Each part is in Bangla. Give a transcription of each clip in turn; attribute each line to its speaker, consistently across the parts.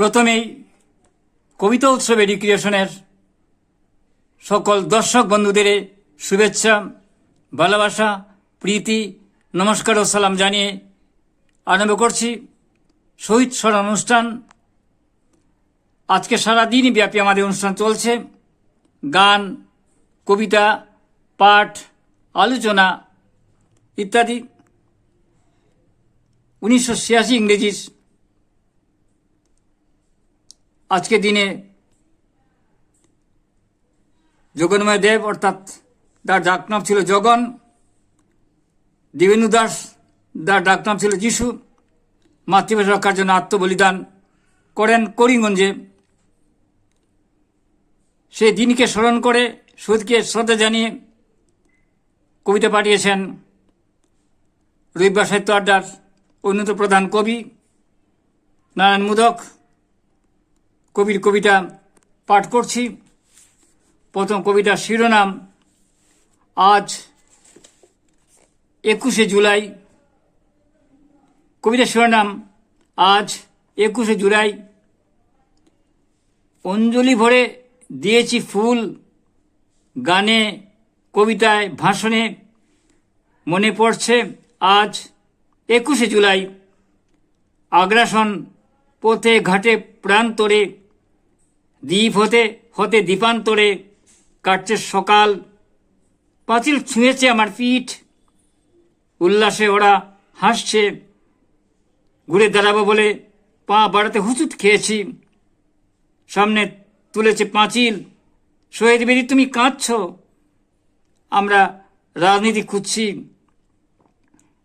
Speaker 1: প্রথমেই কবিতা উৎসবে রিক্রিয়েশনের সকল দর্শক বন্ধুদের শুভেচ্ছা, ভালোবাসা, প্রীতি, নমস্কার ও সালাম জানিয়ে আরম্ভ করছি শহীদ স্মরণ অনুষ্ঠান। আজকে সারাদিন ব্যাপী আমাদের অনুষ্ঠান চলছে। গান, কবিতা, পাঠ, আলোচনা ইত্যাদি। উনিশশো ছিয়াশি ইংরেজির আজকে দিনে জগন্ময় দেব অর্থাৎ তার ডাকনাম ছিল জগন দিবেন্দু দাস তার ডাকনাম ছিল যিশু, মাতৃভাষা রক্ষার জন্য আত্মবলিদান করেন করিমগঞ্জে। সেই দিনকে স্মরণ করে শহীদকে শ্রদ্ধা জানিয়ে কবিতা পাঠিয়েছেন রবিবার সাহিত্য আড্ডার অন্যতম প্রধান কবি নারায়ণ মুদক। কবির কবিতা পাঠ করছি। প্রথম কবিতার শিরোনাম, আজ একুশে জুলাই। কবিতার শিরোনাম, আজ একুশে জুলাই। অঞ্জলি ভরে দিয়েছি ফুল, গানে, কবিতায়, ভাষণে। মনে পড়ছে আজ একুশে জুলাই। আগ্রাসন পথে ঘাটে প্রান্তরে দ্বীপ হতে হতে দ্বীপান্তরে কাটছে সকাল। পাঁচিল ছুঁয়েছে আমার পিঠ। উল্লাসে ওরা হাসছে। ঘুরে দাঁড়াবো বলে পা বাড়াতে হুচুট খেয়েছি। সামনে তুলেছে পাঁচিল। শহীদ বেরি তুমি কাঁদছ। আমরা রাজনীতি খুঁজছি।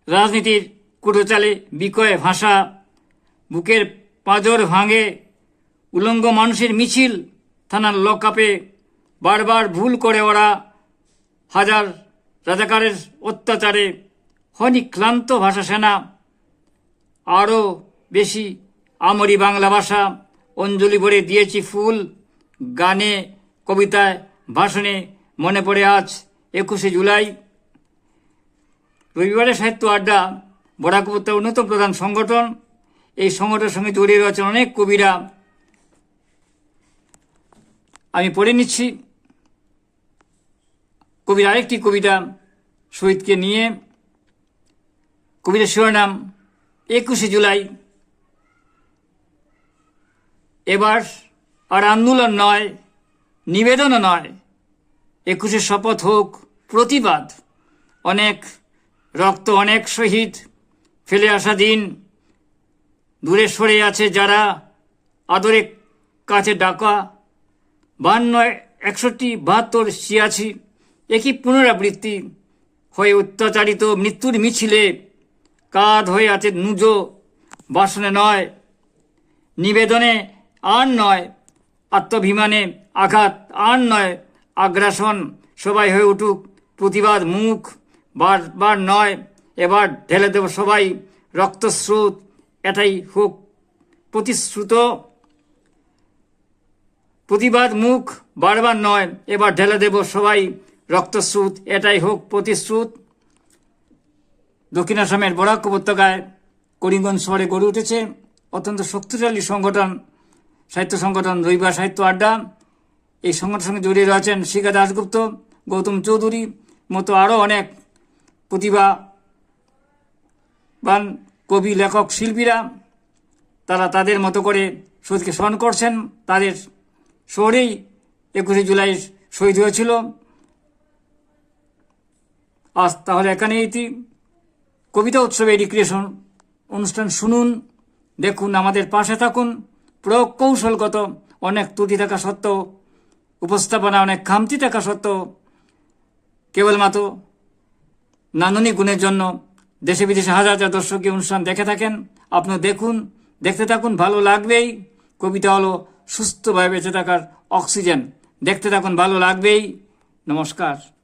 Speaker 1: রাজনীতির কুটোচালে বিকয়ে ভাষা। বুকের পাঁজর ভাঙে। উলঙ্গ মানুষের মিছিল থানার লকআপে বারবার ভুল করে ওরা হাজার রাজাকারের অত্যাচারে হনি ক্লান্ত ভাষা সেনা, আরও বেশি আমরি বাংলা ভাষা, অঞ্জলি ভরে দিয়েছি ফুল, গানে, কবিতায় ভাষণে মনে পড়ে আজ একুশে জুলাই। রবিবারের সাহিত্য আড্ডা, বরাক উপত্যকার অন্যতম প্রধান সংগঠন, এই সংগঠনের সঙ্গে জড়িয়ে রয়েছেন অনেক কবিরা। আমি পড়ে নিচ্ছি। কবির আরেকটি কবিতা শহীদকে নিয়ে। কবিতার শিরোনাম, একুশে জুলাই। এবার আর আন্দোলন নয়, নিবেদনও নয়। একুশে শপথ হোক প্রতিবাদ। অনেক রক্ত, অনেক শহীদ। ফেলে আসা দিন দূরে সরে আছে যারা আদরে কাছে ডাকা। বান্ন, একষট্টি, বাহাত্তর, ছিয়াশি, একই পুনরাবৃত্তি হয়ে অত্যাচারিত মৃত্যুর মিছিলে কাঁধ হয়ে আছে নুজো, বাসনে নয়, নিবেদনে আর নয়, আত্মভিমানে আঘাত আর নয়, আগ্রাসন সবাই হয়ে উঠুক, প্রতিবাদ মুখ, বারবার নয়, এবার ঢেলে দেব সবাই রক্তস্রোত, এটাই হোক প্রতিশ্রুত। প্রতিবাদ মুখ বারবার নয়, এবার ঢেলে দেব সবাই রক্তস্রোত, এটাই হোক প্রতিশ্রুত। দক্ষিণ আসামের বরাক উপত্যকায় করিমগঞ্জ শহরে গড়ে উঠেছে অত্যন্ত শক্তিশালী সংগঠন, সাহিত্য সংগঠন রবিবার সাহিত্য আড্ডা। এই সংগঠনের সঙ্গে জড়িয়ে রয়েছেন শিখা দাশগুপ্ত, গৌতম চৌধুরী, মতো আরও অনেক প্রতিভাবান কবি, লেখক, শিল্পীরা, তারা তাদের মতো করে শহীদকে স্মরণ করছেন, তাদের শহরেই একুশে জুলাই শহীদ হয়েছিল। আজ তাহলে এখানে এটি। কবিতা উৎসবে রিক্রিয়েশন অনুষ্ঠান শুনুন, দেখুন, আমাদের পাশে থাকুন। প্রকৌশলগত অনেক ত্রুটি থাকা সত্ত্বেও, উপস্থাপনা অনেক খামতি থাকা সত্ত্বেও, কেবলমাত্র নান্দনিক গুণের জন্য দেশে বিদেশে হাজার হাজার দর্শকই অনুষ্ঠান দেখে থাকেন। আপনি দেখুন, দেখতে থাকুন, ভালো লাগবেই। কবিতা হলো সুস্থভাবে বেঁচে থাকার অক্সিজেন। দেখতে থাকুন ভালো লাগবেই। নমস্কার।